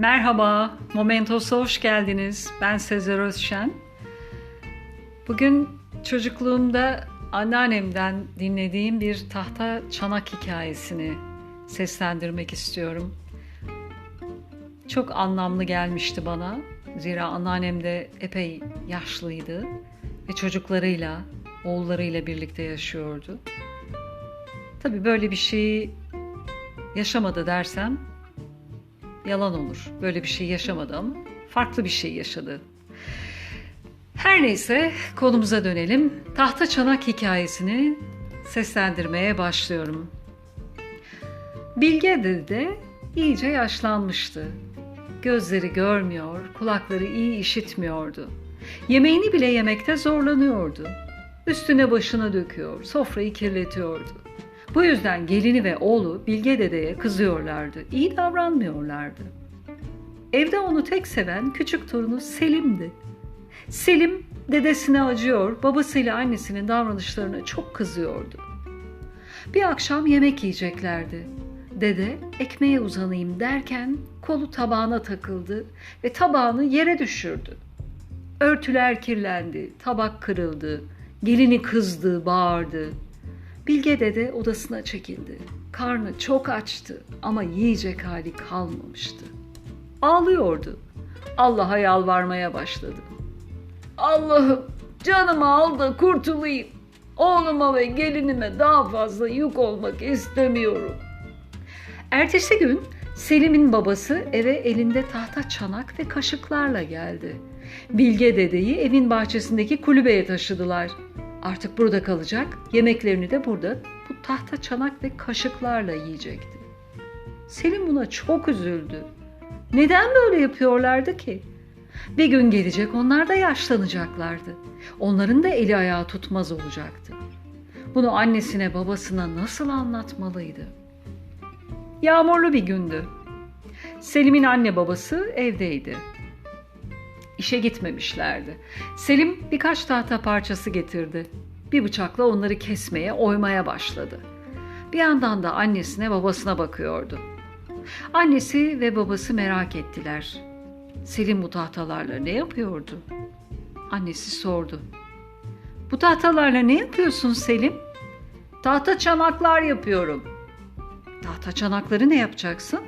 Merhaba, Momentos'a hoş geldiniz. Ben Sezer Özşen. Bugün çocukluğumda anneannemden dinlediğim bir tahta çanak hikayesini seslendirmek istiyorum. Çok anlamlı gelmişti bana. Zira anneannem de epey yaşlıydı ve çocuklarıyla, oğullarıyla birlikte yaşıyordu. Tabii böyle bir şeyi yaşamadı dersem yalan olur. Böyle bir şey yaşamadı ama farklı bir şey yaşadı. Her neyse konumuza dönelim. Tahta çanak hikayesini seslendirmeye başlıyorum. Bilge dede iyice yaşlanmıştı. Gözleri görmüyor, kulakları iyi işitmiyordu. Yemeğini bile yemekte zorlanıyordu. Üstüne başına döküyor, sofrayı kirletiyordu. Bu yüzden gelini ve oğlu Bilge dedeye kızıyorlardı. İyi davranmıyorlardı. Evde onu tek seven küçük torunu Selim'di. Selim dedesine acıyor, babasıyla annesinin davranışlarına çok kızıyordu. Bir akşam yemek yiyeceklerdi. Dede ekmeğe uzanayım derken kolu tabağına takıldı ve tabağını yere düşürdü. Örtüler kirlendi, tabak kırıldı, gelini kızdı, bağırdı. Bilge dede odasına çekildi. Karnı çok açtı ama yiyecek hali kalmamıştı. Ağlıyordu. Allah'a yalvarmaya başladı. Allah'ım canımı al da kurtulayım. Oğluma ve gelinime daha fazla yük olmak istemiyorum. Ertesi gün Selim'in babası eve elinde tahta çanak ve kaşıklarla geldi. Bilge dedeyi evin bahçesindeki kulübeye taşıdılar. Artık burada kalacak, yemeklerini de burada bu tahta çanak ve kaşıklarla yiyecekti. Selim buna çok üzüldü. Neden böyle yapıyorlardı ki? Bir gün gelecek onlar da yaşlanacaklardı. Onların da eli ayağı tutmaz olacaktı. Bunu annesine babasına nasıl anlatmalıydı? Yağmurlu bir gündü. Selim'in anne babası evdeydi. İşe gitmemişlerdi. Selim birkaç tahta parçası getirdi. Bir bıçakla onları kesmeye, oymaya başladı. Bir yandan da annesine babasına bakıyordu. Annesi ve babası merak ettiler. Selim bu tahtalarla ne yapıyordu? Annesi sordu. Bu tahtalarla ne yapıyorsun Selim? Tahta çanaklar yapıyorum. Tahta çanakları ne yapacaksın?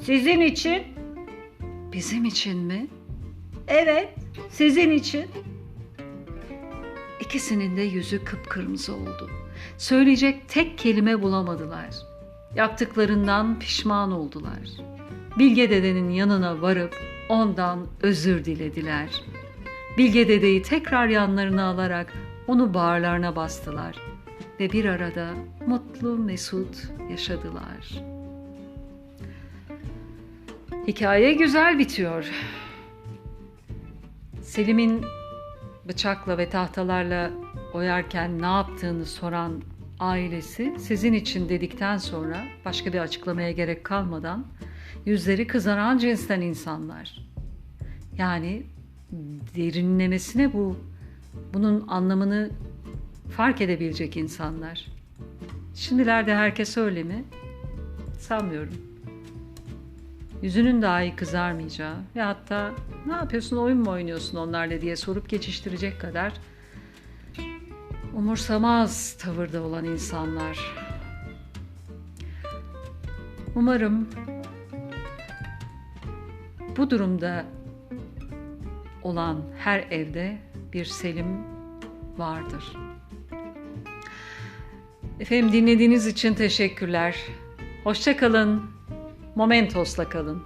Sizin için. Bizim için mi? Evet, sizin için. İkisinin de yüzü kıpkırmızı oldu. Söyleyecek tek kelime bulamadılar. Yaptıklarından pişman oldular. Bilge dedenin yanına varıp ondan özür dilediler. Bilge dedeyi tekrar yanlarına alarak onu bağırlarına bastılar ve bir arada mutlu mesut yaşadılar. Hikaye güzel bitiyor. Selim'in bıçakla ve tahtalarla oyarken ne yaptığını soran ailesi sizin için dedikten sonra başka bir açıklamaya gerek kalmadan yüzleri kızaran cinsten insanlar. Yani derinlemesine bu bunun anlamını fark edebilecek insanlar. Şimdilerde herkes öyle mi? Sanmıyorum. Yüzünün dahi kızarmayacağı ve hatta ne yapıyorsun oyun mu oynuyorsun onlarla diye sorup geçiştirecek kadar umursamaz tavırda olan insanlar. Umarım bu durumda olan her evde bir Selim vardır. Efendim dinlediğiniz için teşekkürler. Hoşça kalın. Momentos'la kalın.